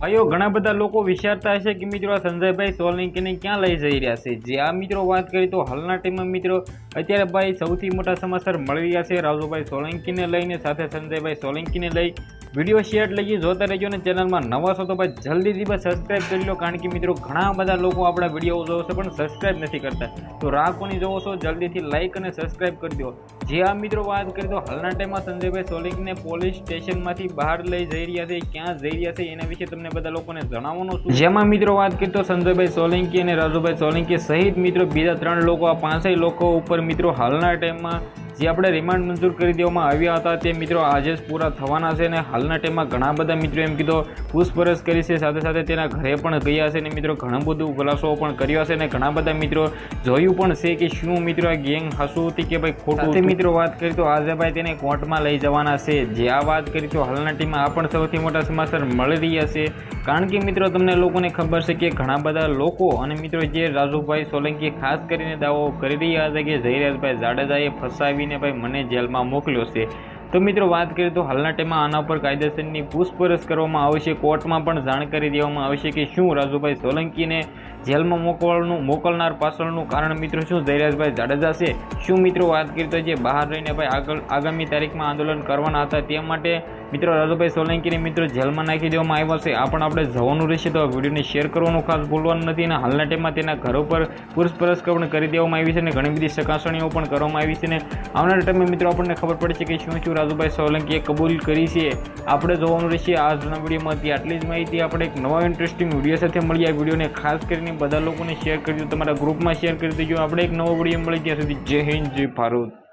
ભાઈઓ, ઘણા બધા લોકો વિચારતા હશે કે મિત્રો આ સંજયભાઈ સોલંકીને ક્યાં લઈ જઈ રહ્યા છે? જે આ મિત્રો વાત કરી તો હાલના ટાઈમમાં મિત્રો અત્યારે ભાઈ સૌથી મોટા સમાચાર મળી રહ્યા છે રાજુભાઈ સોલંકીને લઈને, સાથે સંજયભાઈ સોલંકીને લઈ. વીડિયો શેર લઈએ જોતા રહેજો અને ચેનલમાં નવા છો તો ભાઈ જલ્દીથી બસ સબસ્ક્રાઇબ કરી લો, કારણ કે મિત્રો ઘણા બધા લોકો આપણા વીડિયો જોવો છે પણ સબસ્ક્રાઈબ નથી કરતા. તો રાહ કોની જોવો છો? જલ્દીથી લાઇક અને સબસ્ક્રાઇબ કરી દો. જે આ મિત્રો વાત કરી તો હાલના ટાઈમમાં સંજયભાઈ સોલંકીને પોલીસ સ્ટેશનમાંથી બહાર લઈ જઈ રહ્યા છે, ક્યાં જઈ રહ્યા છે, એના વિશે તમને બધા લોકોને જણાવવાનું છું. જેમાં મિત્રો વાત કરી તો સંજયભાઈ સોલંકી અને રાજુભાઈ સોલંકી સહિત મિત્રો બીજા ત્રણ લોકો, આ પાંચેય લોકો ઉપર મિત્રો હાલના ટાઈમમાં જે આપણે રિમાન્ડ મંજૂર કરી દેવામાં આવ્યા હતા તે મિત્રો આજે જ પૂરા થવાના છે અને હાલના ટાઈમમાં ઘણા બધા મિત્રો એમ કીધો પૂછપરછ કરી છે. સાથે સાથે તેના ઘરે પણ ગયા છે અને મિત્રો ઘણા બધું ખુલાસો પણ કર્યો છે અને ઘણા બધા મિત્રો જોયું પણ છે કે શું મિત્રો આ ગેંગ હસું હતી કે ભાઈ ખોટું મિત્રો વાત કરી તો આજે ભાઈ તેને કોર્ટમાં લઈ જવાના છે. જે આ વાત કરી તો હાલના ટીમમાં આ પણ સૌથી મોટા સમાચાર મળી રહ્યા છે. કારણ કે મિત્રો તમને લોકોને ખબર છે કે ઘણા બધા લોકો અને મિત્રો જે રાજુભાઈ સોલંકી ખાસ કરીને દાવો કરી રહ્યા હતા કે જયરાજભાઈ જાડેજાએ ફસાવીને ભાઈ મને જેલમાં મોકલ્યો છે. તો મિત્રો, વાત કરીએ તો હાલના ટાઈમમાં આના પર કાયદેસરની પૂછપરછ કરવામાં આવશે કોર્ટમાં પણ જાણકારી દેવામાં આવશે કે શું રાજુભાઈ સોલંકીને જેલમાં મોકલવાનું, મોકલનાર પાછળનું કારણ મિત્રો શું? જયરાજભાઈ જાડેજા છે. શું મિત્રો, વાત કરીએ તો જે બહાર રહીને ભાઈ આગળ, આગામી તારીખમાં આંદોલન કરવાના હતા તે માટે મિત્રો, રાજુભાઈ સોલંકીને મિત્રો જેલમાં નાખી દેવામાં આવ્યા છે. આ પણ આપણે જવાનું રહેશે તો વિડીયોને શેર કરવાનું ખાસ ભૂલવાનું નથી અને હાલના ટાઈમમાં તેના ઘર ઉપર પૂછપરછ પણ કરી દેવામાં આવી છે અને ઘણી બધી ચકાસણીઓ પણ કરવામાં આવી છે. અને આવનારા ટાઈમે મિત્રો, આપણને ખબર પડશે કે શું શું રાજુભાઈ સોલંકીએ કબૂલ કરી છે. આપણે જોવાનું રહેશે આજના વિડીયોમાંથી આટલી જ માહિતી. આપણે એક નવા ઇન્ટરેસ્ટિંગ વીડિયો સાથે મળી આ વિડીયોને ખાસ કરીને બધા લોકોને શેર કરી દો તમારા ગ્રુપમાં શેર કરી દેજો. આપણે એક નવો વીડિયો મળી ત્યાં સુધી. જય હિન્દ, જય ભારત.